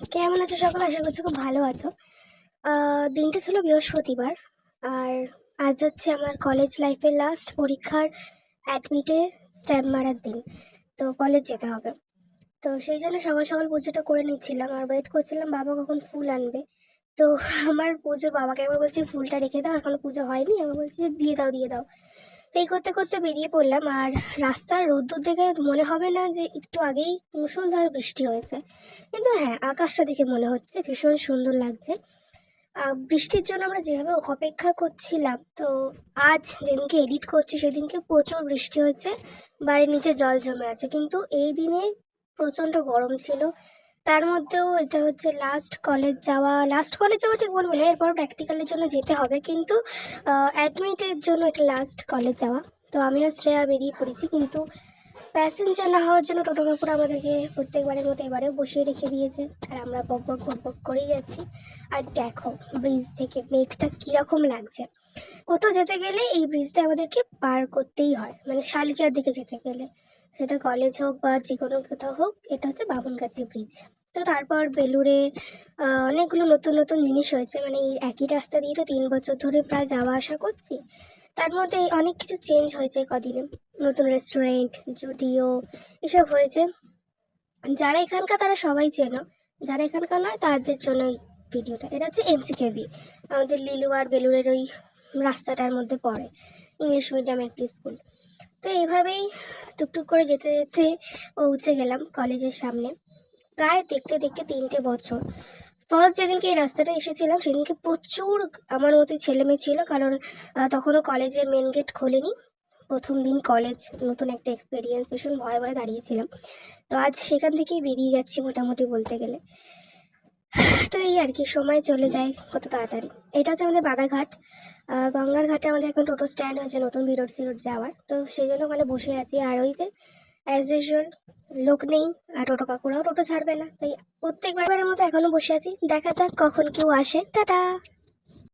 কেমন আছো সকলে? আশা করছি খুব ভালো আছো। দিনটা ছিল বৃহস্পতিবার, আর আজ হচ্ছে আমার কলেজ লাইফের লাস্ট পরীক্ষার অ্যাডমিটে স্ট্যাম্প মারার দিন। তো কলেজ যেতে হবে। তো সেই জন্য সকাল সকাল পুজোটা করে নিচ্ছিলাম, আর ওয়েট করছিলাম বাবা কখন ফুল আনবে। তো আমার পুজো বাবাকে একবার বলছি, ফুলটা রেখে দাও, এখনও পুজো হয়নি। আমি বলছি যে দিয়ে দাও দিয়ে দাও। এই করতে করতে বেরিয়ে পড়লাম। আর রাস্তার রোদ্দুর দেখে মনে হবে না যে একটু আগেই মুষলধারে বৃষ্টি হয়েছে। কিন্তু হ্যাঁ আকাশটা দেখে মনে হচ্ছে ভীষণ সুন্দর লাগছে। বৃষ্টির জন্য আমরা যেভাবে অপেক্ষা করছিলাম, তো আজ যেদিনকে এডিট করছি সেদিনকে প্রচুর বৃষ্টি হয়েছে, বাড়ির নিচে জল জমে আছে। কিন্তু এই দিনে প্রচণ্ড গরম ছিল তার মধ্যেও এটা হচ্ছে লাস্ট কলেজ যাওয়া লাস্ট কলেজ যাওয়া ঠিক বলব না এরপর প্র্যাকটিক্যালের জন্য যেতে হবে কিন্তু অ্যাডমিটের জন্য এটা লাস্ট কলেজ যাওয়া। তো আমি আর শ্রেয়া বেরিয়ে পড়েছি কিন্তু প্যাসেঞ্জার না হওয়ার জন্য টোটো কাকুরা আমাদেরকে প্রত্যেকবারের মতো এবারেও বসিয়ে রেখে দিয়েছে। আর আমরা বক বক বক বক করেই যাচ্ছি। আর দেখো ব্রিজ থেকে মেঘটা কীরকম লাগছে। কোথাও যেতে গেলে এই ব্রিজটা আমাদেরকে পার করতেই হয় মানে শালিকার দিকে যেতে গেলে। সেটা কলেজ হোক বা যে কোনো কোথাও হোক, এটা হচ্ছে বামনগাছি ব্রিজ তো তারপর বেলুড়ে অনেকগুলো নতুন নতুন জিনিস হয়েছে। মানে এই একই রাস্তা দিয়ে তো তিন বছর ধরে প্রায় যাওয়া আসা করছি। তার মধ্যে অনেক কিছু চেঞ্জ হয়েছে কদিনে। নতুন রেস্টুরেন্ট জুডিও এসব হয়েছে। যারা এখানকার তারা সবাই চেনো। যারা এখানকার নয়, তাদের জন্য এই ভিডিওটা এটা হচ্ছে এমসিকেভি আমাদের লিলু আর বেলুরের ওই রাস্তাটার মধ্যে পড়ে। ইংলিশ মিডিয়াম একটি স্কুল তো এইভাবেই টুকটুক করে যেতে যেতে পৌঁছে গেলাম কলেজের সামনে। প্রায় দেখতে দেখতে তিনটে বছর। ফার্স্ট যেদিনকে এই রাস্তাটা এসেছিলাম, সেদিনকে প্রচুর আমার মতো ছেলে মেয়ে ছিল, কারণ তখনও কলেজের মেন গেট খোলেনি। প্রথম দিন কলেজ, নতুন একটা এক্সপিরিয়েন্স ভীষণ ভয়ে ভয়ে দাঁড়িয়েছিলাম। তো আজ সেখান থেকেই বেরিয়ে যাচ্ছি মোটামুটি বলতে গেলে। তো এই আর কি, সময় চলে যায় কত তাড়াতাড়ি। এটা হচ্ছে আমাদের বাদাঘাট। গঙ্গার ঘাটে আমাদের এখন টোটো স্ট্যান্ড হয়েছে নতুন বিরোড সিরোড যাওয়ার। তো সেই জন্য ওখানে বসে আছি। আর ওই যে অ্যাজ ইউজুয়াল লোক নেই আর টোটো কাকুরাও টোটো ছাড়বে না। তাই প্রত্যেকবারের মতো এখনও বসে আছি। দেখা যাক কখন কেউ আসে। টাটা!